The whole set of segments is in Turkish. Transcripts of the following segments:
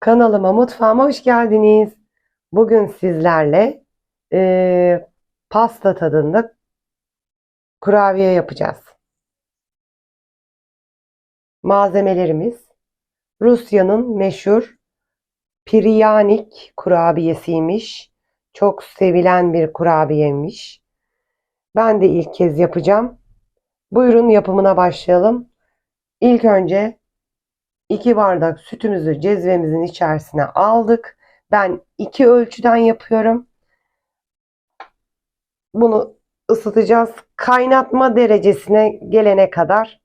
Kanalıma, mutfağıma hoş geldiniz. Bugün sizlerle eee, pasta tadında kurabiye yapacağız. Malzemelerimiz Rusya'nın meşhur Piryanik kurabiyesiymiş. Çok sevilen bir kurabiyeymiş. Ben de ilk kez yapacağım. Buyurun yapımına başlayalım. İlk önce 2 bardak sütümüzü cezvemizin içerisine aldık. Ben iki ölçüden yapıyorum. Bunu ısıtacağız. Kaynatma derecesine gelene kadar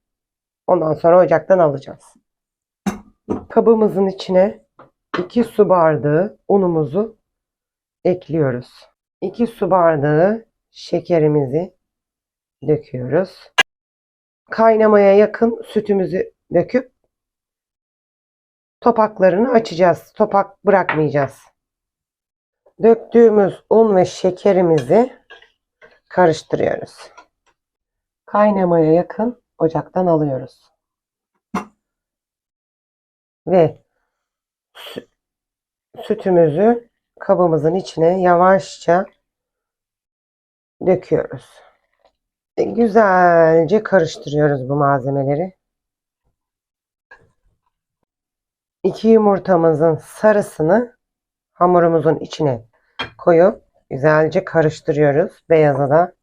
ondan sonra ocaktan alacağız. Kabımızın içine 2 su bardağı unumuzu ekliyoruz. 2 su bardağı şekerimizi döküyoruz. Kaynamaya yakın sütümüzü döküp topaklarını açacağız. Topak bırakmayacağız. Döktüğümüz un ve şekerimizi karıştırıyoruz. Kaynamaya yakın ocaktan alıyoruz. Ve sü- sütümüzü kabımızın içine yavaşça döküyoruz. Ve güzelce karıştırıyoruz bu malzemeleri. İki yumurtamızın sarısını hamurumuzun içine koyup güzelce karıştırıyoruz. Beyazı da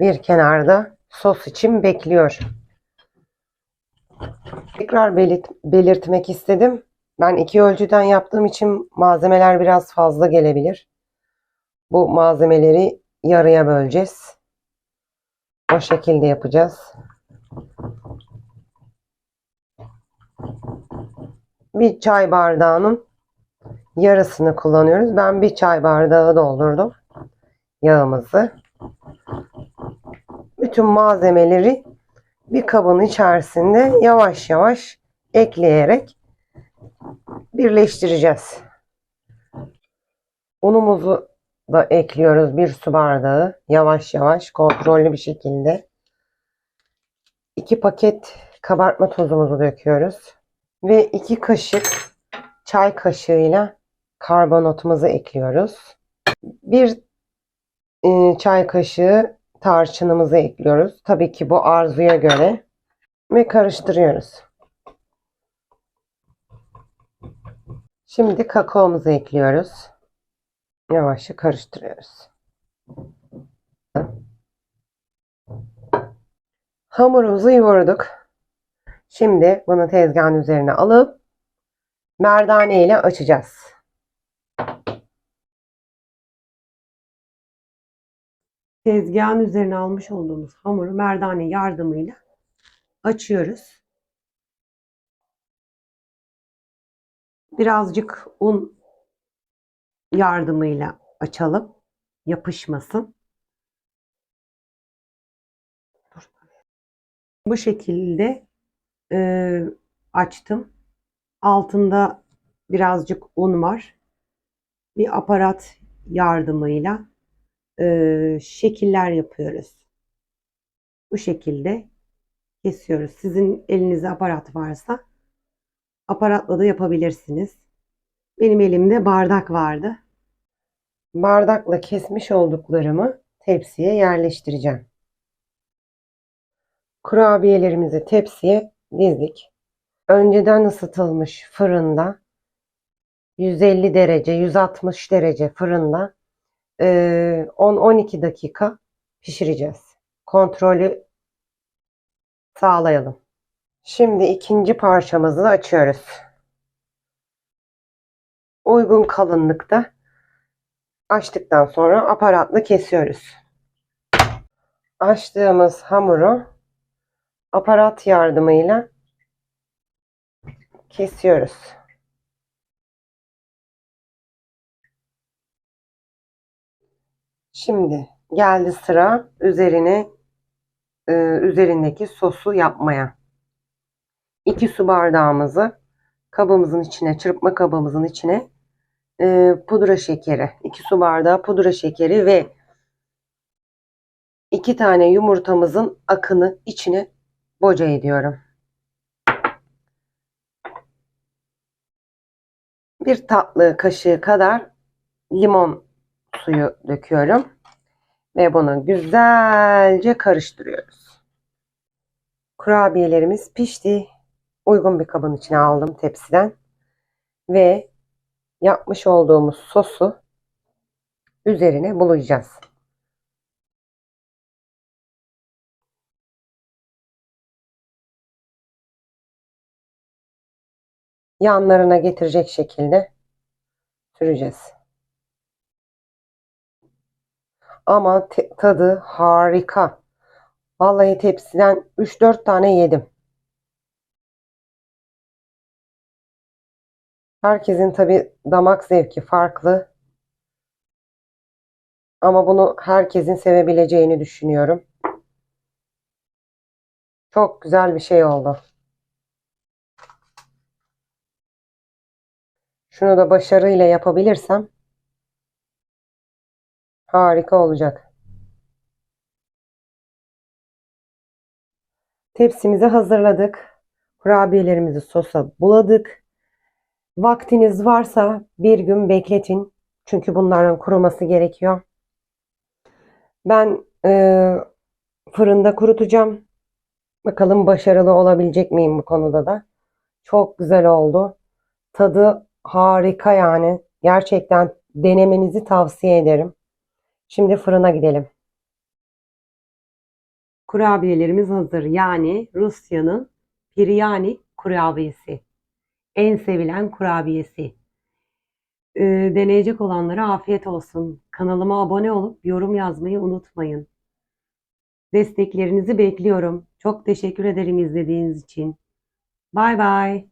bir kenarda sos için bekliyor. Tekrar belirt- belirtmek istedim. Ben iki ölçüden yaptığım için malzemeler biraz fazla gelebilir. Bu malzemeleri yarıya böleceğiz. O şekilde yapacağız. Bir çay bardağının yarısını kullanıyoruz. Ben bir çay bardağı doldurdum yağımızı. Bütün malzemeleri bir kabın içerisinde yavaş yavaş ekleyerek birleştireceğiz. Unumuzu da ekliyoruz bir su bardağı yavaş yavaş kontrollü bir şekilde. İki paket kabartma tozumuzu döküyoruz ve iki kaşık çay kaşığıyla karbonatımızı ekliyoruz. Bir e, çay kaşığı tarçınımızı ekliyoruz. Tabii ki bu arzuya göre ve karıştırıyoruz. Şimdi kakaomuzu ekliyoruz. Yavaşça karıştırıyoruz. Hamurumuzu yoğurduk. Şimdi bunu tezgahın üzerine alıp merdane ile açacağız. Tezgahın üzerine almış olduğumuz hamuru merdane yardımıyla açıyoruz. Birazcık un yardımıyla açalım. Yapışmasın. Bu şekilde e, açtım. Altında birazcık un var. Bir aparat yardımıyla e, şekiller yapıyoruz. Bu şekilde kesiyoruz. Sizin elinizde aparat varsa aparatla da yapabilirsiniz. Benim elimde bardak vardı. Bardakla kesmiş olduklarımı tepsiye yerleştireceğim. Kurabiyelerimizi tepsiye dizdik. Önceden ısıtılmış fırında 150 derece, 160 derece fırında e, 10-12 dakika pişireceğiz. Kontrolü sağlayalım. Şimdi ikinci parçamızı açıyoruz. Uygun kalınlıkta açtıktan sonra aparatla kesiyoruz. Açtığımız hamuru aparat yardımıyla kesiyoruz. Şimdi geldi sıra üzerine e, üzerindeki sosu yapmaya. 2 su bardağımızı kabımızın içine, çırpma kabımızın içine e, pudra şekeri, 2 su bardağı pudra şekeri ve 2 tane yumurtamızın akını içine boca ediyorum. Bir tatlı kaşığı kadar limon suyu döküyorum. Ve bunu güzelce karıştırıyoruz. Kurabiyelerimiz pişti. Uygun bir kabın içine aldım tepsiden. Ve yapmış olduğumuz sosu üzerine bulayacağız. Yanlarına getirecek şekilde süreceğiz. Ama tadı harika. Vallahi tepsiden 3-4 tane yedim. Herkesin tabi damak zevki farklı. Ama bunu herkesin sevebileceğini düşünüyorum. Çok güzel bir şey oldu. Şunu da başarıyla yapabilirsem harika olacak. Tepsimizi hazırladık. Kurabiyelerimizi sosa buladık. Vaktiniz varsa bir gün bekletin. Çünkü bunların kuruması gerekiyor. Ben e, fırında kurutacağım. Bakalım başarılı olabilecek miyim bu konuda da. Çok güzel oldu. Tadı harika yani. Gerçekten denemenizi tavsiye ederim. Şimdi fırına gidelim. Kurabiyelerimiz hazır. Yani Rusya'nın Piryani kurabiyesi. En sevilen kurabiyesi. Ee, deneyecek olanlara afiyet olsun. Kanalıma abone olup yorum yazmayı unutmayın. Desteklerinizi bekliyorum. Çok teşekkür ederim izlediğiniz için. Bay bay.